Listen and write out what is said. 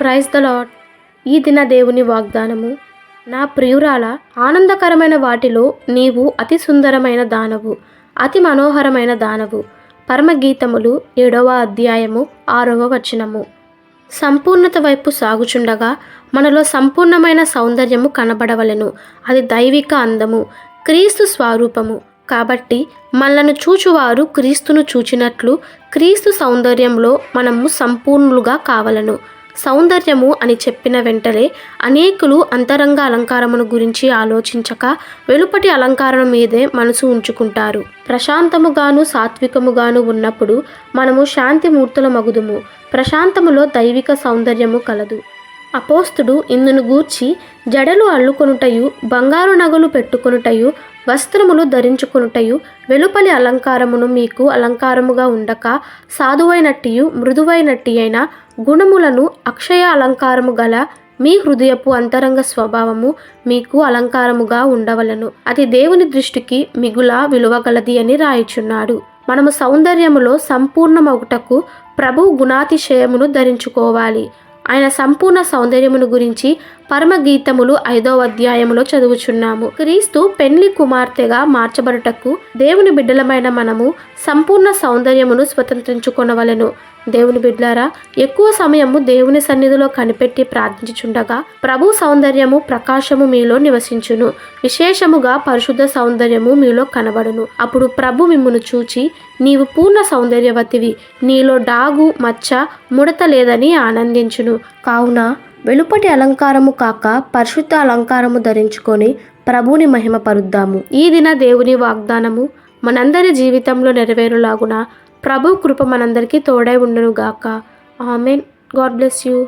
Praise the lord ఈ దిన దేవుని వాగ్దానము. నా ప్రియురాల ఆనందకరమైన వాటిలో నీవు అతి సుందరమైన దానవు అతి మనోహరమైన దానవు. పరమగీతములు ఏడవ అధ్యాయము ఆరవ వచనము. సంపూర్ణత వైపు సాగుచుండగా మనలో సంపూర్ణమైన సౌందర్యము కనబడవలెను. అది దైవిక అందము క్రీస్తు స్వరూపము. కాబట్టి మనలను చూచువారు క్రీస్తును చూచినట్లు క్రీస్తు సౌందర్యంలో మనము సంపూర్ణులుగా కావలను. సౌందర్యము అని చెప్పిన వెంటనే అనేకులు అంతరంగ అలంకారమును గురించి ఆలోచించక వెలుపటి అలంకారం మీదే మనసు ఉంచుకుంటారు. ప్రశాంతముగాను సాత్వికముగాను ఉన్నప్పుడు మనము శాంతి మూర్తుల మగుదుము ప్రశాంతములో దైవిక సౌందర్యము కలదు. అపోస్తుడు ఇందును గూర్చి జడలు అల్లుకొనుటయు బంగారు నగలు పెట్టుకొనుటయు వస్త్రములు ధరించుకొనుటయు వెలుపలి అలంకారమును మీకు అలంకారముగా ఉండక సాధువైనట్టియు మృదువైనట్టి అయిన గుణములను అక్షయ అలంకారము గల మీ హృదయపు అంతరంగ స్వభావము మీకు అలంకారముగా ఉండవలను. అది దేవుని దృష్టికి మిగుల విలువగలది అని రాయిచున్నాడు. మనము సౌందర్యములో సంపూర్ణమగుటకు ప్రభు గుణాతిశయమును ధరించుకోవాలి. ఆయన సంపూర్ణ సౌందర్యమును గురించి పరమగీతములు ఐదో అధ్యాయములో చదువుచున్నాము. క్రీస్తు పెళ్ళి కుమార్తెగా మార్చబడుటకు దేవుని బిడ్డలమైన మనము సంపూర్ణ సౌందర్యమును స్వతంత్రించుకొనవలెను. దేవుని బిడ్లారా ఎక్కువ సమయము దేవుని సన్నిధిలో కనిపెట్టి ప్రార్థించుచుండగా ప్రభు సౌందర్యము ప్రకాశము మీలో నివసించును. విశేషముగా పరిశుద్ధ సౌందర్యము మీలో కనబడును. అప్పుడు ప్రభు మిమ్మును చూచి నీవు పూర్ణ సౌందర్యవతివి నీలో డాగు మచ్చ ముడత లేదని ఆనందించును. కావున వెలుపటి అలంకారము కాక పరిశుద్ధ అలంకారము ధరించుకొని ప్రభుని మహిమపరుద్దాము ఈ దిన దేవుని వాగ్దానము మనందరి జీవితంలో నెరవేరులాగున ప్రభు కృప మనందరికీ తోడై ఉండును గాక ఆమెన్. God bless you.